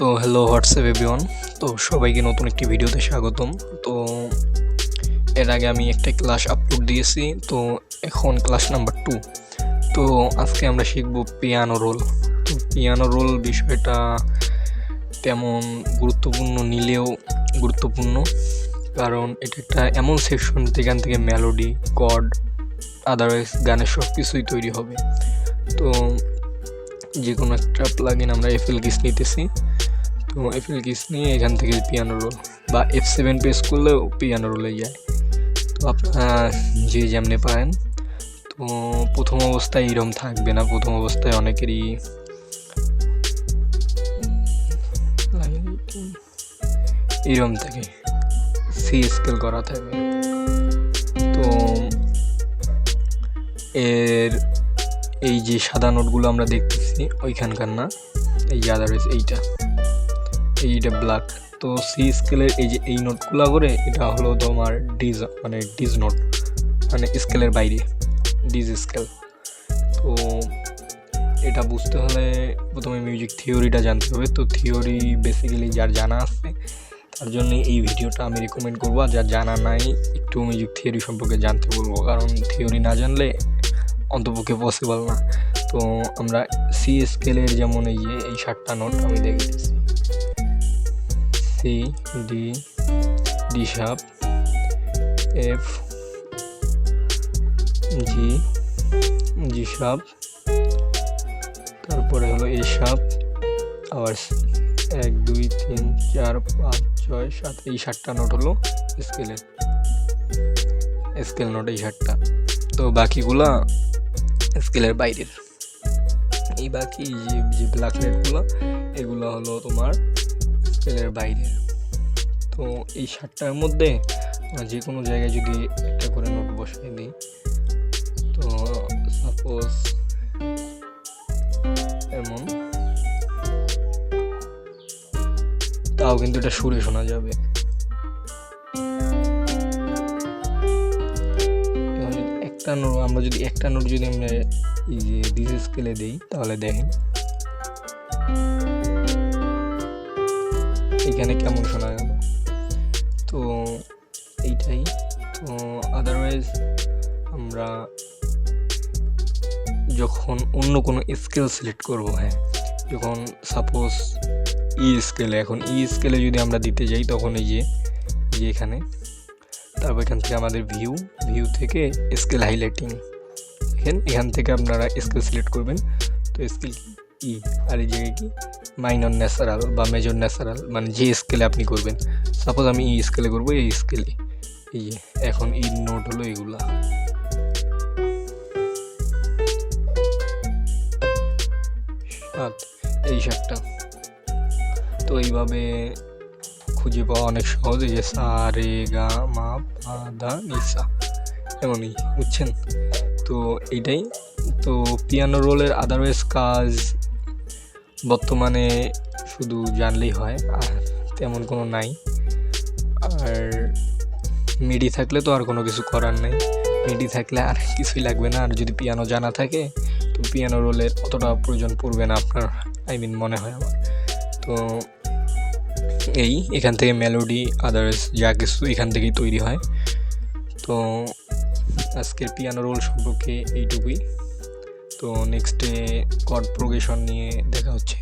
তো hello WhatsApp everyone তো সবাইকে নতুন একটি ভিডিওতে স্বাগতম। তো এর আগে আমি একটা ক্লাস আপলোড দিয়েছি, তো এখন ক্লাস নাম্বার টু তো আজকে আমরা শিখব পিয়ানো রোল তো পিয়ানো রোল বিষয়টা তেমন গুরুত্বপূর্ণ নিলেও গুরুত্বপূর্ণ, কারণ এটা একটা এমন সেকশন যেখান থেকে মেলোডি কর্ড আদারওয়াইজ গানের সব কিছুই তৈরি হবে। তো যে কোনো একটা প্লাগ ইন আমরা এফএল কিস নিতেছি। তো এফএল কিস নিয়ে এখান থেকে পিয়ানো রোল, বা এফ সেভেন প্রেস করলেও পিয়ানো রোলে যায়। তো আপনারা যে যেমনি পারেন, তো প্রথম অবস্থায় এরম থাকবে না, প্রথম অবস্থায় অনেকেরই এরম থাকে সি স্কেল করা থাকে। তো এর এই যে সাদা নোটগুলো আমরা দেখতেছি, ওইখানকার না, এই আদারওয়াইজ এইটা। এইটা ব্ল্যাক তো সি স্কেলের এই যে এই নোটগুলো করে এটা হলো তোমার ডিজ মানে ডিজ নোট মানে স্কেলের বাইরে ডিজ স্কেল তো এটা বুঝতে হলে প্রথমে মিউজিক থিওরিটা জানতে হবে। তো থিওরি বেসিক্যালি যার জানা আছে, তার জন্য এই ভিডিওটা আমি রেকমেন্ড করব। আর যার জানা নাই, একটু মিউজিক থিওরি সম্পর্কে জানতে বলব। কারণ থিওরি না জানলে অন্তপক্ষে পসিবল না। তো আমরা সি স্কেলের যেমন এই যে, এই সাতটা নোট আমি দেখেছি C D D sharp F G G sharp তারপরে হলো এ শার্প আবার এক, দুই, তিন, চার, পাঁচ, ছয়, সাত, এই সাতটা নোট হলো স্কেলের স্কেল নোট এই সাতটা। তো বাকিগুলা স্কেলের বাইরের। এই বাকি যে যে ব্ল্যাক লেটগুলো এগুলো হলো তোমার স্কেলের বাইরে। তো এই সাতটার মধ্যে যে কোনো জায়গায় যদি একটা করে নোট বসিয়ে দিই, তো সাপোজ এমন, তাও কিন্তু এটা সুরে শোনা যাবে। একটা নোট, আমরা যদি একটা নোট যদি আমরা এই যে ডিস স্কেলে দিই, তাহলে দেখেন এখানে কেমন শোনা গেল তো এইটাই। তো আদারওয়াইজ আমরা যখন অন্য কোনো স্কেল সিলেক্ট করব হ্যাঁ যখন সাপোজ ই স্কেলে এখন ই স্কেলে যদি আমরা দিতে যাই, তখন এই যে এই যে এখানে, তারপর এখান থেকে আমাদের ভিউ ভিউ থেকে স্কেল হাইলাইটিং দেখেন এখান থেকে আপনারা স্কেল সিলেক্ট করবেন। তো স্কেল ই আর এই জায়গায় কি? মাইনর ন্যাচারাল বা মেজর ন্যাচারাল মানে যে স্কেলে আপনি করবেন। সাপোজ আমি ই স্কেলে করব, এই স্কেলে এই যে, এখন ই নোট হলো এগুলা। সাত, এই সাতটা। তো এইভাবে খুঁজে পাওয়া অনেক সহজ, এই যে সা, রে, গা, মা, পা, দা নিসা এমনই বুঝছেন? তো এইটাই তো পিয়ানো রোলের আদারওয়াইজ কাজ বর্তমানে শুধু জানলেই হয়, আর তেমন কোনো নাই। আর মিডি থাকলে তো আর কোনো কিছু করার নেই। মিডি থাকলে আর কিছুই লাগবে না, আর যদি পিয়ানো জানা থাকে, তো পিয়ানো রোলের অতটা প্রয়োজন পড়বে না আপনার, আই মিন মনে হয় আমার। তো এই, এখান থেকে মেলোডি, আদার্স, যা কিছু এখান থেকেই তৈরি হয়। তো আজকের পিয়ানো রোল সম্পর্কে এইটুকুই। তো নেক্সটে কর্ড প্রোগেশন নিয়ে দেখা হচ্ছে।